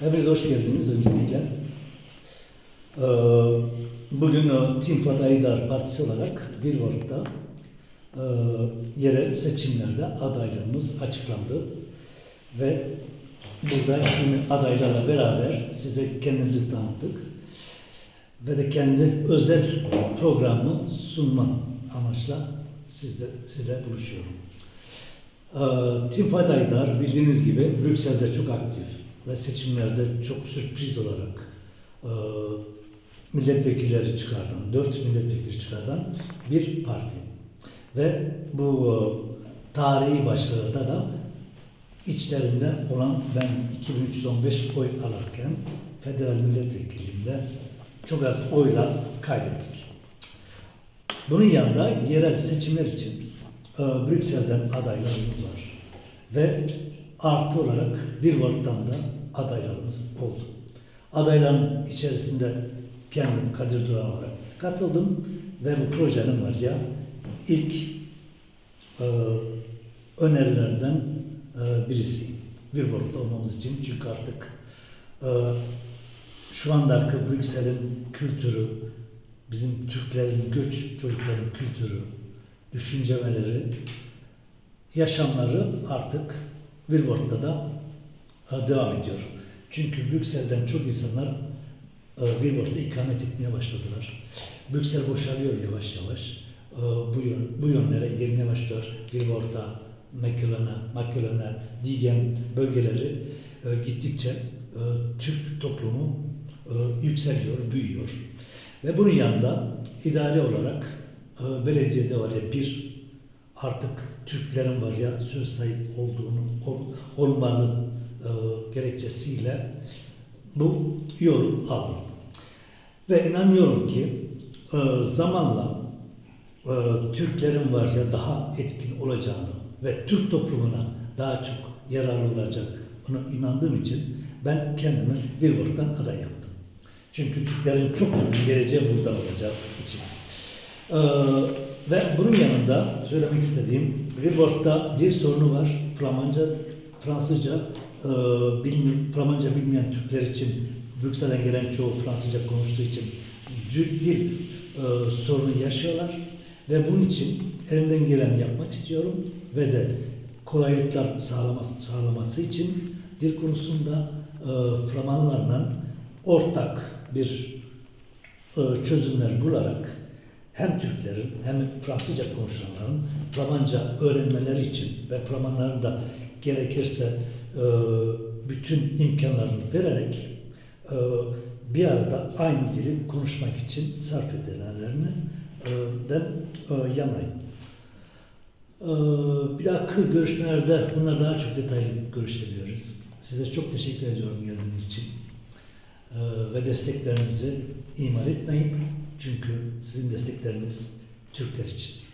Hepiniz hoş geldiniz öncelikle. Ee, Bugün e, Team Aydar Partisi olarak Billboard'da e, yerel seçimlerde adaylarımız açıklandı. Ve burada adaylarla beraber size kendimizi tanıttık. Ve de kendi özel programı sunma amaçla sizle, sizle buluşuyorum. Ee, Team Aydar bildiğiniz gibi Brüksel'de çok aktif ve seçimlerde çok sürpriz olarak e, milletvekilleri çıkardan, dört milletvekili çıkardan bir parti. Ve bu e, tarihi başarıda da içlerinde olan ben 2315 oy alırken federal milletvekilliğinde çok az oyla kaybettik. Bunun yanında yerel seçimler için e, Brüksel'den adaylarımız var. Ve artı olarak Billboard'dan da adaylarımız oldu. Adayların içerisinde kendim Kadir Duran olarak katıldım ve bu projenin var ya ilk e, önerilerden e, birisi. Billboard'da olmamız için çünkü artık e, şu andaki Brüksel'in kültürü, bizim Türklerin göç çocukların kültürü, düşüncemeleri, yaşamları artık Billboard'da da e, devam ediyor. Çünkü Brüksel'den çok insanlar e, Billboard'da ikamet etmeye başladılar. Brüksel boşalıyor yavaş yavaş. E, Bu, yön, bu yönlere gelmeye başlıyor. Billboard'da, Makelön'e, Makelön'e, Digen bölgeleri e, gittikçe e, Türk toplumu e, yükseliyor, büyüyor. Ve bunun yanında idari olarak e, belediyede var ya bir artık Türklerin var ya söz sahip olduğunu ol, olmalı e, gerekçesiyle bu yolu aldım. Ve inanıyorum ki e, zamanla e, Türklerin var ya daha etkin olacağını ve Türk toplumuna daha çok yararlı olacak buna inandığım için ben kendimi Billboard'dan aday yaptım. Çünkü Türklerin çok geleceği burada olacak. Ee, ve bunun yanında söylemek istediğim Billboard'da dil sorunu var. Flamanca, Fransızca e, bilmi, Flamanca bilmeyen Türkler için Brüksel'den gelen çoğu Fransızca konuştuğu için dil, dil e, sorunu yaşıyorlar. Ve bunun için elimden geleni yapmak istiyorum ve de kolaylıklar sağlaması, sağlaması için dil konusunda e, Flamanlarla ortak bir e, çözümler bularak hem Türklerin hem Fransızca konuşanların Flamanca öğrenmeleri için ve Flamanların da gerekirse e, bütün imkanlarını vererek e, bir arada aynı dili konuşmak için sarf edilenlerini den e, yanayım. Bir dahaki görüşmelerde bunlar daha çok detaylı görüşebiliyoruz. Size çok teşekkür ediyorum geldiğiniz için. Ve desteklerinizi ihmal etmeyin. Çünkü sizin destekleriniz Türkler için.